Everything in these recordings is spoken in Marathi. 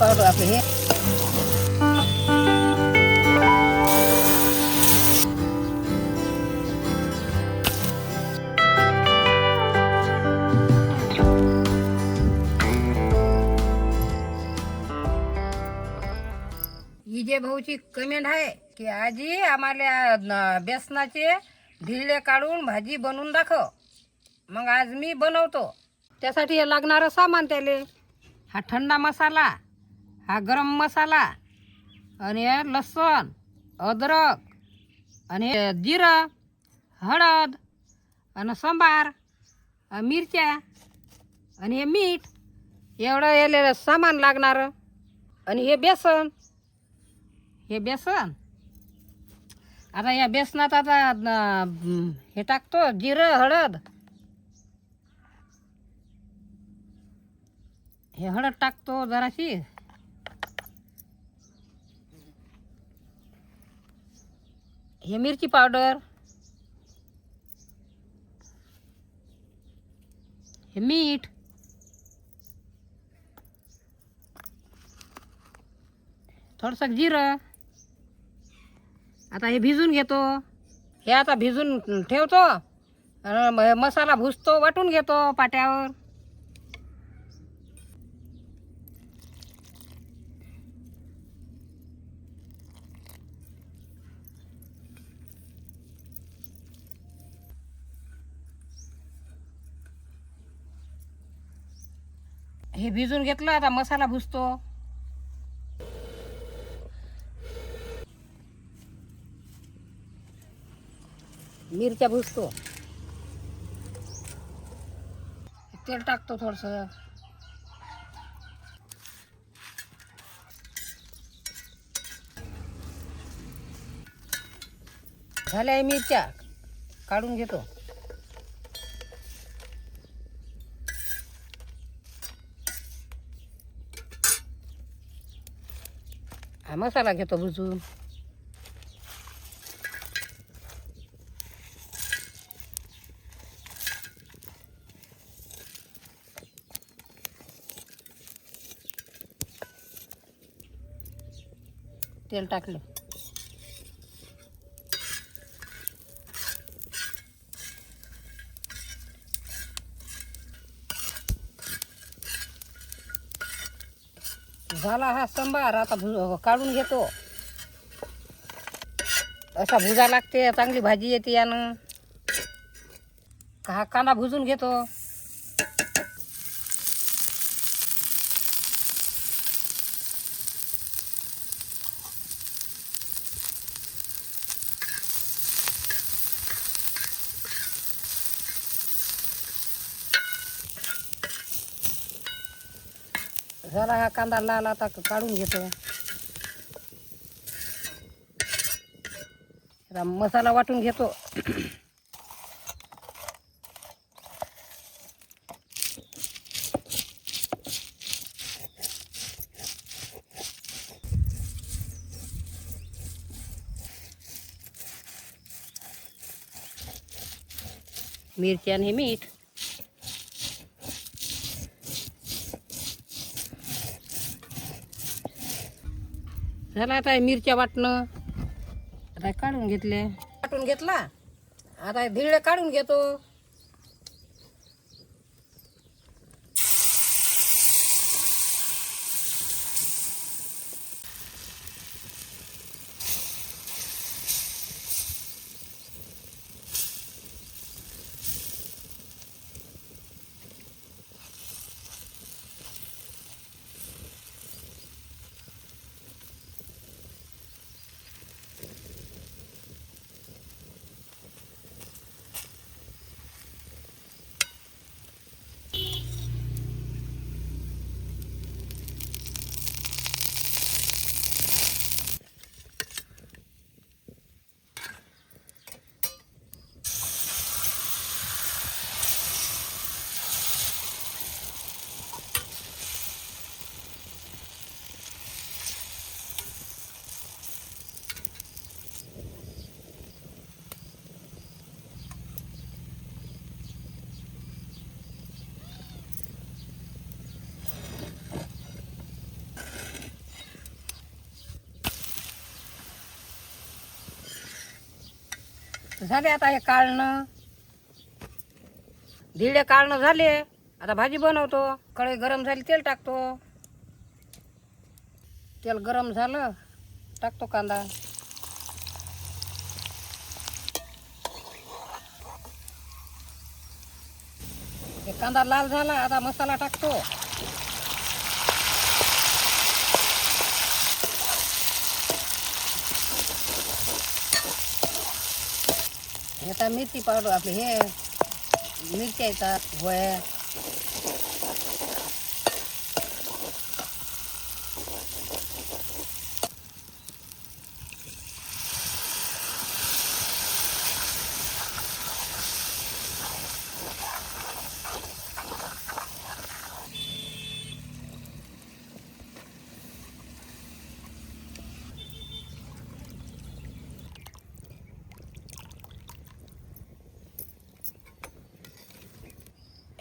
पावडर आपले हे. विजय भाऊची कमेंट आहे की आजी आम्हाला बेसनाचे ढिल्ले काढून भाजी बनवून दाखव. मग आज मी बनवतो. त्यासाठी लागणारं सामान त्याले. हा थंडा मसाला. हा गरम मसाला आणि लसूण अद्रक आणि हे जिरं हळद आणि सांबार मिरच्या आणि हे मीठ. एवढं याले सामान लागणार. आणि हे बेसन. हे बेसन. आता या बेसनात आता हे टाकतो जिरं हळद. हे हळद टाकतो जराशी. हे मिरची पावडर. हे मीठ. थोडंसं जिरं. आता हे भिजून घेतो. हे आता भिजून ठेवतो. मसाला भुसतो वाटून घेतो पाट्यावर. हे भिजून घेतलं आता मसाला भुजतो. मिरच्या भुजतो. तेल टाकतो थोडस. झाल्या मिरच्या. काढून घेतो. हा मसाला घेतो भुजून तेल टाकलं झाला हा सांबार आता भु काढून घेतो. असा भुजा लागते चांगली भाजी येते यानं. हा कांदा भुजून घेतो. झाला हा कांदा लाल आता काढून घेतो आता मसाला वाटून घेतो. मिरची आणि हे मीठ. झालं आता मिरच्या वाटणं. आता काढून घेतले. वाटून घेतला. आता हे धिरडे काढून घेतो. झाले आता हे काढणं. धिडे काढणं झाले. आता भाजी बनवतो. कढई गरम झाली तेल टाकतो. तेल गरम झालं टाकतो कांदा. हे कांदा लाल झाला आता मसाला टाकतो. आता मिरची पावडर आपले हे मिरच्या येतात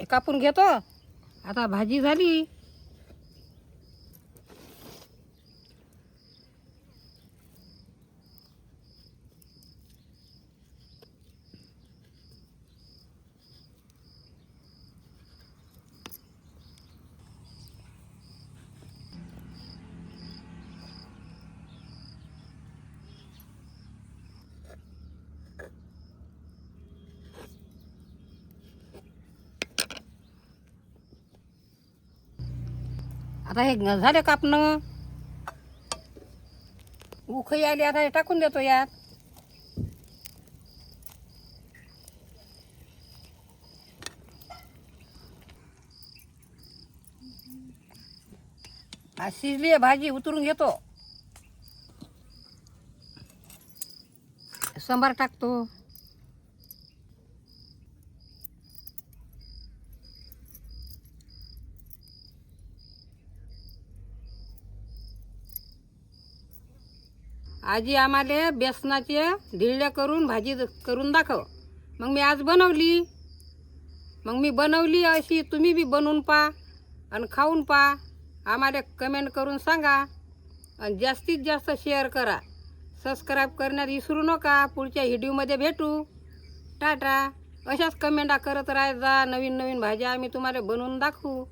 कापून घेतो. आता भाजी झाली. आता हे झाले कापणं. उखई आली आता हे टाकून देतो यात. शिजली आहे भाजी उतरून घेतो. सांबार टाकतो. आजी आम्हाला बेसनाचे धिरड्या करून भाजी करून दाखव. मग मी आज बनवली. मग मी बनवली अशी तुम्ही बी बनवून पा आणि खाऊन पा. आम्हाला कमेंट करून सांगा. आणि जास्तीत जास्त शेअर करा. सबस्क्राईब करण्यात विसरू नका. पुढच्या व्हिडिओमध्ये भेटू. टाटा. अशाच कमेंटा करत राहायचा नवीन नवीन भाज्या आम्ही तुम्हाला बनवून दाखवू.